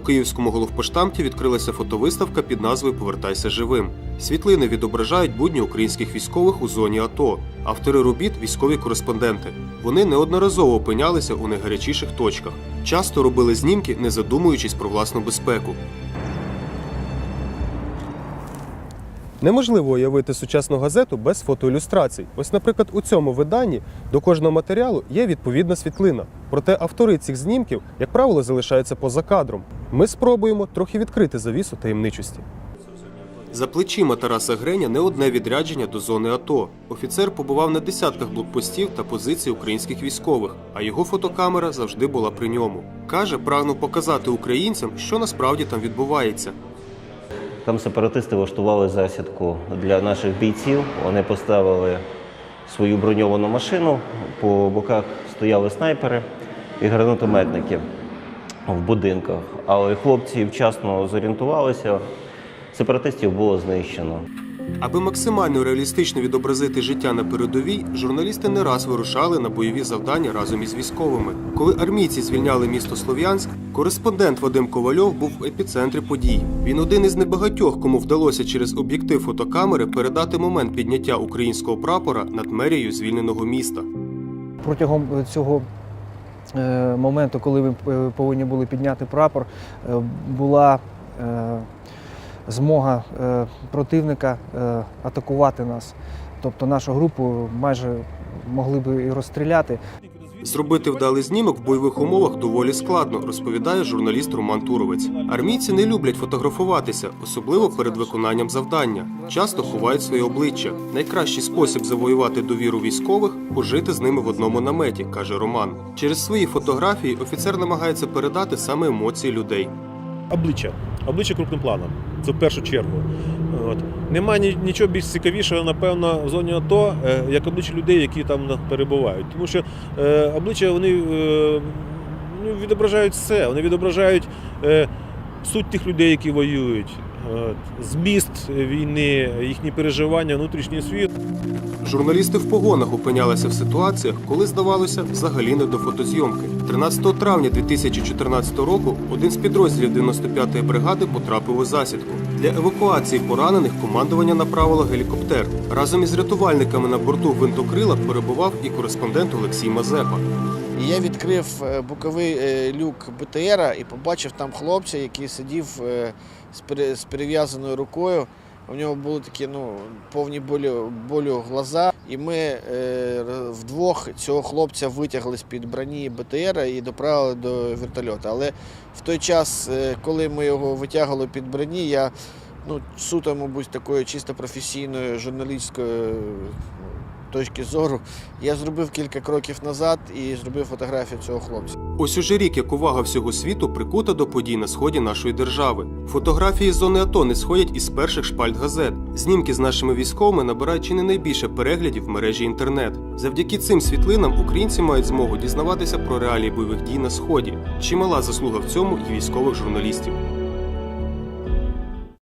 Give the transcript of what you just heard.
У київському головпоштамті відкрилася фотовиставка під назвою Повертайся живим. Світлини відображають будні українських військових у зоні АТО. Автори робіт військові кореспонденти. Вони неодноразово опинялися у найгарячіших точках. Часто робили знімки, не задумуючись про власну безпеку. Неможливо уявити сучасну газету без фотоілюстрацій. Ось, наприклад, у цьому виданні до кожного матеріалу є відповідна світлина. Проте автори цих знімків, як правило, залишаються поза кадром. Ми спробуємо трохи відкрити завісу таємничості. За плечима Тараса Греня не одне відрядження до зони АТО. Офіцер побував на десятках блокпостів та позицій українських військових, а його фотокамера завжди була при ньому. Каже, прагнув показати українцям, що насправді там відбувається. Там сепаратисти влаштували засідку для наших бійців. Вони поставили свою броньовану машину, по боках стояли снайпери і гранатометники в будинках. Але хлопці вчасно зорієнтувалися, сепаратистів було знищено. Аби максимально реалістично відобразити життя на передовій, журналісти не раз вирушали на бойові завдання разом із військовими. Коли армійці звільняли місто Слов'янськ, кореспондент Вадим Ковальов був в епіцентрі подій. Він один із небагатьох, кому вдалося через об'єктив фотокамери передати момент підняття українського прапора над мерією звільненого міста. Протягом цього е, моменту, коли ми е, повинні були підняти прапор, е, була змога е, противника е, атакувати нас. Тобто нашу групу майже могли би і розстріляти. Зробити вдалий знімок в бойових умовах доволі складно, розповідає журналіст Роман Туровець. Армійці не люблять фотографуватися, особливо перед виконанням завдання. Часто ховають своє обличчя. Найкращий спосіб завоювати довіру військових пожити з ними в одному наметі, каже Роман. Через свої фотографії офіцер намагається передати саме емоції людей. Обличчя. Обличчя крупним планом. Це в першу чергу. От. Немає нічого більш цікавішого, напевно, в зоні АТО, е, як обличчя людей, які там перебувають. Тому що е, обличчя вони е, ну, відображають все. Вони відображають е, суть тих людей, які воюють, от, зміст війни, їхні переживання, внутрішній світ. Журналісти в погонах опинялися в ситуаціях, коли здавалося взагалі не до фотозйомки. 13 травня 2014 року один з підрозділів 95-ї бригади потрапив у засідку. Для евакуації поранених командування направило гелікоптер. Разом із рятувальниками на борту гвинтокрила перебував і кореспондент Олексій Мазепа. Я відкрив е, боковий е, люк БТРа і побачив там хлопця, який сидів е, з перев'язаною рукою. У нього були такі ну, повні болю, болю глаза. І ми е, вдвох цього хлопця витягли з-під броні БТРа і доправили до вертольоту. Але в той час, е, коли ми його витягували під броні, я ну, суто, мабуть, такої чисто професійною журналістської е, точки зору, я зробив кілька кроків назад і зробив фотографію цього хлопця. Ось уже рік, як увага всього світу прикута до подій на сході нашої держави. Фотографії з зони АТО не сходять із перших шпальт газет. Знімки з нашими військовими набирають чи не найбільше переглядів в мережі інтернет. Завдяки цим світлинам українці мають змогу дізнаватися про реалії бойових дій на сході. Чимала заслуга в цьому і військових журналістів.